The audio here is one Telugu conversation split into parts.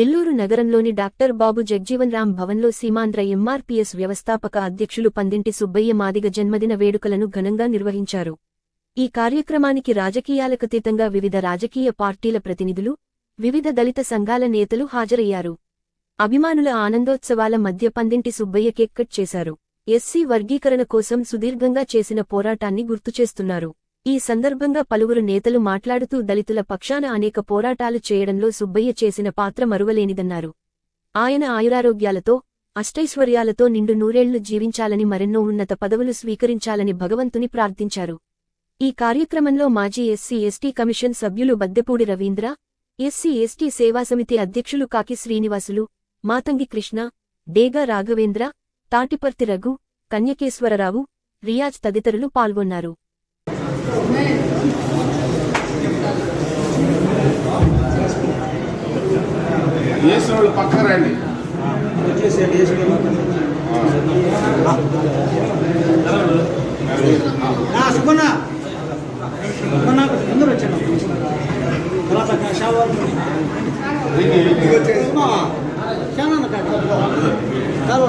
నెల్లూరు నగరంలోని డాక్టర్ బాబు జగ్జీవన్ రామ్ భవన్లో సీమాంధ్ర ఎంఆర్పీఎస్ వ్యవస్థాపక అధ్యక్షులు పందింటి సుబ్బయ్య మాదిగ జన్మదిన వేడుకలను ఘనంగా నిర్వహించారు. ఈ కార్యక్రమానికి రాజకీయాలకతీతంగా వివిధ రాజకీయ పార్టీల ప్రతినిధులు వివిధ దళిత సంఘాల నేతలు హాజరయ్యారు. అభిమానుల ఆనందోత్సవాల మధ్య పందింటి సుబ్బయ్య కేక్ కట్ చేశారు. ఎస్సీ వర్గీకరణ కోసం సుదీర్ఘంగా చేసిన పోరాటాన్ని గుర్తుచేస్తున్నారు. ఈ సందర్భంగా పలువురు నేతలు మాట్లాడుతూ దళితుల పక్షాన అనేక పోరాటాలు చేయడంలో సుబ్బయ్య చేసిన పాత్ర మరువలేనిదన్నారు. ఆయన ఆయురారోగ్యాలతో అష్టైశ్వర్యాలతో నిండు నూరేళ్ళు జీవించాలని మరెన్నో ఉన్నత పదవులు స్వీకరించాలని భగవంతుని ప్రార్థించారు. ఈ కార్యక్రమంలో మాజీ ఎస్సీ ఎస్టీ కమిషన్ సభ్యులు బద్దెపూడి రవీంద్ర ఎస్సీ ఎస్టీ సేవాసమితి అధ్యక్షులు కాకి శ్రీనివాసులు మాతంగి కృష్ణ డేగా రాఘవేంద్ర తాటిపర్తి రఘు కన్యకేశ్వరరావు రియాజ్ తదితరులు పాల్గొన్నారు. వేసిన వాళ్ళు పక్క రండి. సుమన్న. సుమన్న అందరూ వచ్చాను తర్వాత షావార్ చాలా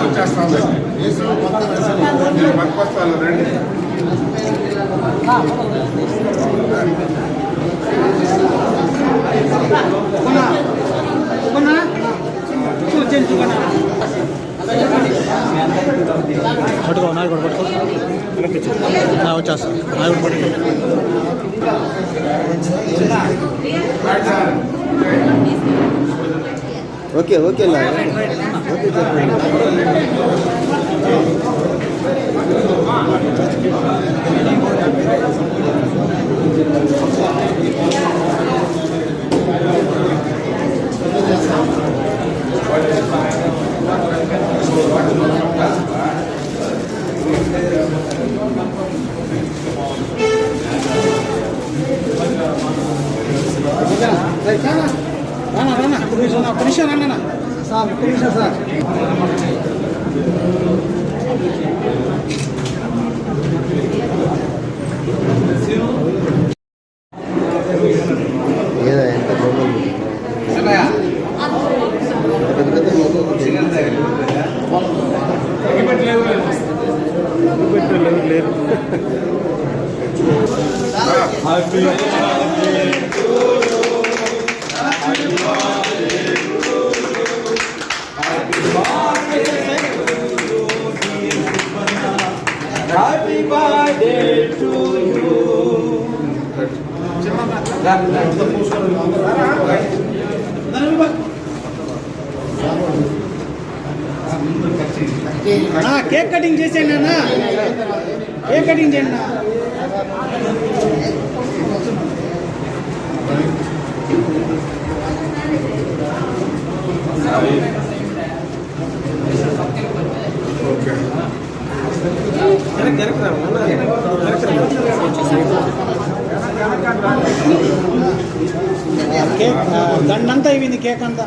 వచ్చేస్తాం నేను పట్టుకొస్తాను రండి సుమన్న వచ్చాను సుమన్న పట్టుకో నాకు కూడా పట్టుకో. నా వచ్చేస్తా. నాకు కూడా పట్టుకో. ఓకే ఓకే లా ఓకే చెప్పండి రానా ఏదా ఎంత బొమ్మలు కేక్ కటింగ్ చేసేయండి అన్న కేక్ కటింగ్ చేయండి అన్న. కేక్ ఆ, దండంతా అయిపోయింది కేక్ అంతా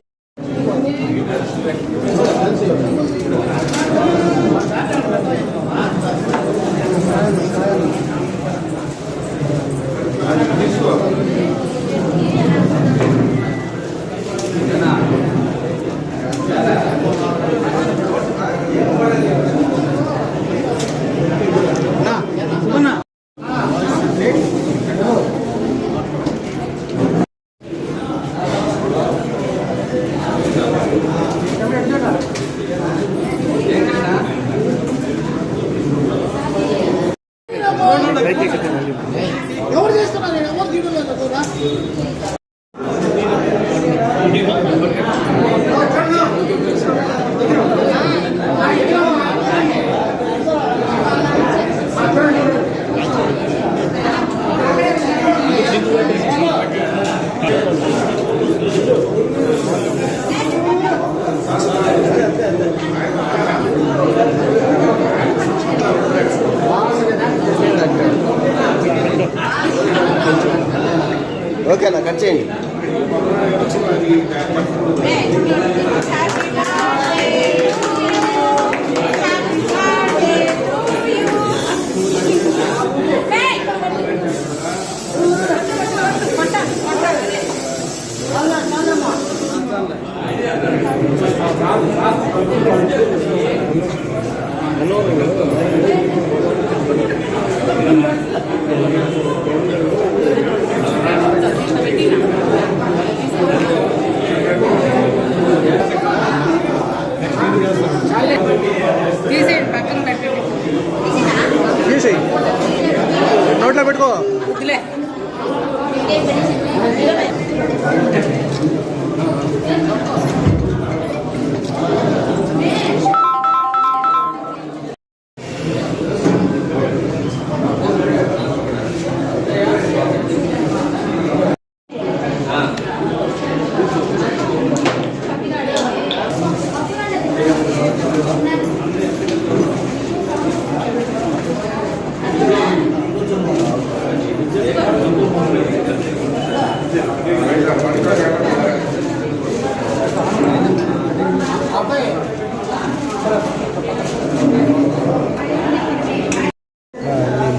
চেন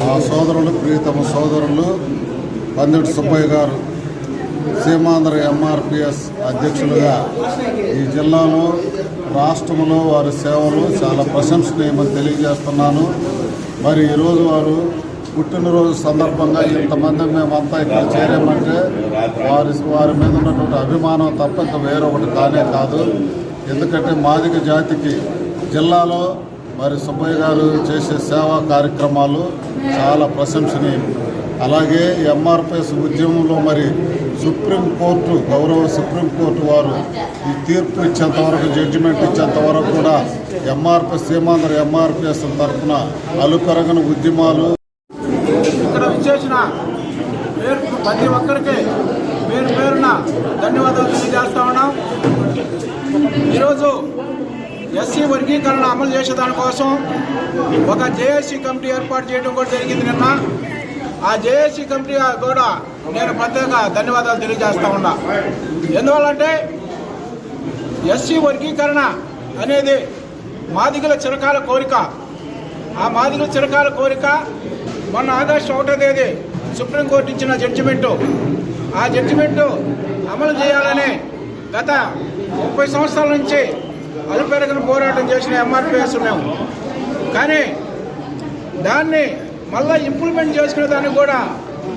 మా సోదరులు ప్రియతమ సోదరులు పందిటి సుబ్బయ్య గారు సీమాంధ్ర ఎంఆర్పిఎస్ అధ్యక్షులుగా ఈ జిల్లాలో రాష్ట్రంలో వారి సేవలు చాలా ప్రశంసనీయమని తెలియజేస్తున్నాను. మరి ఈరోజు వారు పుట్టినరోజు సందర్భంగా ఇంతమంది మేమంతా ఇక్కడ చేరామంటే వారి వారి మీద ఉన్నటువంటి అభిమానం తప్ప ఇంకా వేరొకటి కానే కాదు. ఎందుకంటే మాదిక జాతికి జిల్లాలో మరి సుబ్బయ్య గారు చేసే సేవా కార్యక్రమాలు చాలా ప్రశంసనీయం. అలాగే ఎంఆర్పిఎస్ ఉద్యమంలో మరి సుప్రీంకోర్టు గౌరవ సుప్రీంకోర్టు వారు ఈ తీర్పు ఇచ్చేంత వరకు జడ్జిమెంట్ ఇచ్చేంత వరకు కూడా ఎంఆర్పిఎస్ సీమాంధ్ర ఎంఆర్పిఎస్ తరఫున అలుపెరగని ఉద్యమాలు పేరున పేరు ప్రతి ఒక్కరికి పేరు పేరున ధన్యవాదాలు తెలియజేస్తా ఉన్నాం. ఈరోజు ఎస్సీ వర్గీకరణ అమలు చేసే దానికోసం ఒక జేఏసీ కమిటీ ఏర్పాటు చేయడం కూడా జరిగింది నిన్న. ఆ జేఏసీ కమిటీ కూడా నేను ప్రత్యేక ధన్యవాదాలు తెలియజేస్తా ఉన్నా. ఎందువల్లంటే ఎస్సీ వర్గీకరణ అనేది మాదిగల చిరకాల కోరిక. ఆ మాదిగల చిరకాల కోరిక మొన్న ఆగస్టు ఒకటో తేదీ సుప్రీంకోర్టు ఇచ్చిన జడ్జిమెంటు. ఆ జడ్జిమెంటు అమలు చేయాలని గత ముప్పై సంవత్సరాల నుంచి అలుపెరగిన పోరాటం చేసిన ఎంఆర్పిఎస్ ఉన్నాము కానీ దాన్ని మళ్ళీ ఇంప్లిమెంట్ చేసుకునే దానికి కూడా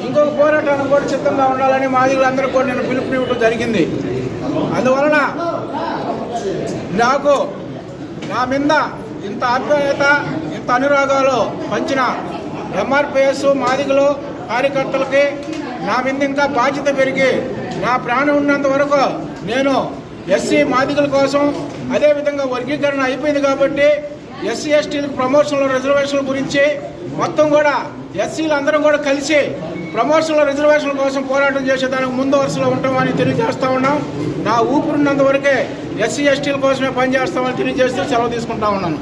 ఇంకొక పోరాటానికి కూడా సిద్ధంగా ఉండాలని మాదిగులందరూ కూడా నేను పిలుపునివ్వడం జరిగింది. అందువలన నాకు నా మీద ఇంత ఆప్యాయత ఇంత అనురాగాలు పంచిన ఎంఆర్పిఎస్ మాదిగలో కార్యకర్తలకి నా మీద ఇంకా బాధ్యత పెరిగి నా ప్రాణం ఉన్నంత వరకు నేను ఎస్సీ మాదిగల కోసం అదేవిధంగా వర్గీకరణ అయిపోయింది కాబట్టి ఎస్సీ ఎస్టీలకు ప్రమోషన్ల రిజర్వేషన్ల గురించి మొత్తం కూడా ఎస్సీలు అందరం కూడా కలిసి ప్రమోషన్ల రిజర్వేషన్ల కోసం పోరాటం చేసేదానికి ముందు వరుసలో ఉంటామని తెలియజేస్తూ ఉన్నాం. నా ఊపిరినంత వరకే ఎస్సీ ఎస్టీల కోసమే పనిచేస్తామని తెలియజేస్తూ సెలవు తీసుకుంటా ఉన్నాను.